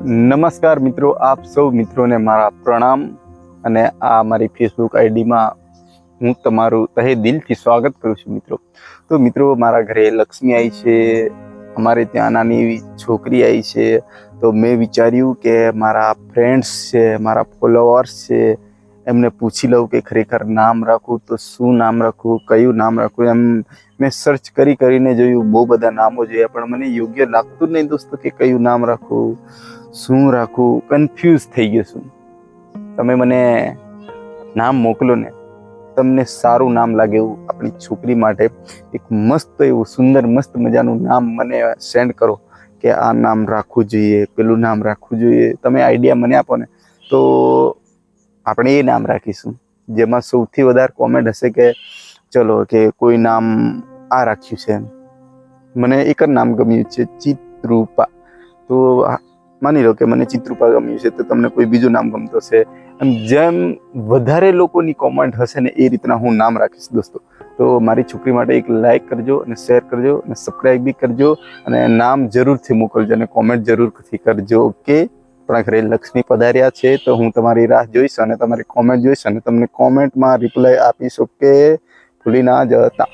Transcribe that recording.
નમસ્કાર મિત્રો, આપ સૌ મિત્રોને મારા પ્રણામ અને આ મારી ફેસબુક આઈડીમાં હું તમારું તહે દિલથી સ્વાગત કરું છું મિત્રો. તો મિત્રો, મારા ઘરે લક્ષ્મી આવી છે, અમારે ત્યાં નાની એવી છોકરી આવી છે. તો મેં વિચાર્યું કે મારા ફ્રેન્ડ્સ છે, મારા ફોલોઅર્સ છે એમને પૂછી લઉં કે ખરેખર નામ રાખું, તો શું નામ રાખું, કયું નામ રાખું? એમ મેં સર્ચ કરી કરીને જોયું, બહુ બધા નામો જોયા, પણ મને યોગ્ય લાગતું નહીં દોસ્તો કે કયું નામ રાખું, શું રાખું કન્ફ્યુઝ થઈ ગયો છું. તમે મને નામ મોકલો ને, તમને સારું નામ લાગે એવું આપણી છોકરી માટે એક મસ્ત એવું સુંદર મસ્ત મજાનું નામ મને સેન્ડ કરો કે આ નામ રાખવું જોઈએ, પેલું નામ રાખવું જોઈએ. તમે આઈડિયા મને આપો ને, તો આપણે એ નામ રાખીશું, જેમાં સૌથી વધારે કોમેન્ટ હશે કે, ચલો, કે કોઈ નામ આ રાખ્યું છે. મને એક જ નામ ગમ્યું છે, ચિત્રુપા. તો માની લો કે મને ચિત્રુપા ગમ્યું છે, તો તમને કોઈ બીજું નામ ગમતું હશે. અને જેમ વધારે લોકોની કોમેન્ટ હશે ને, એ રીતના હું નામ રાખીશ, દોસ્તો. તો મારી છોકરી માટે એક લાઇક કરજો અને શેર કરજો અને સબસ્ક્રાઈબ બી કરજો અને નામ જરૂરથી મોકલજો અને કોમેન્ટ જરૂરથી કરજો ઓકે આપણા ઘરે લક્ષ્મી પધાર્યા છે, તો હું તમારી રાહ જોઈશ અને તમારી કોમેન્ટ જોઈશ અને તમને કોમેન્ટમાં રિપ્લાય આપીશ ઓકે ભૂલી ના જતા.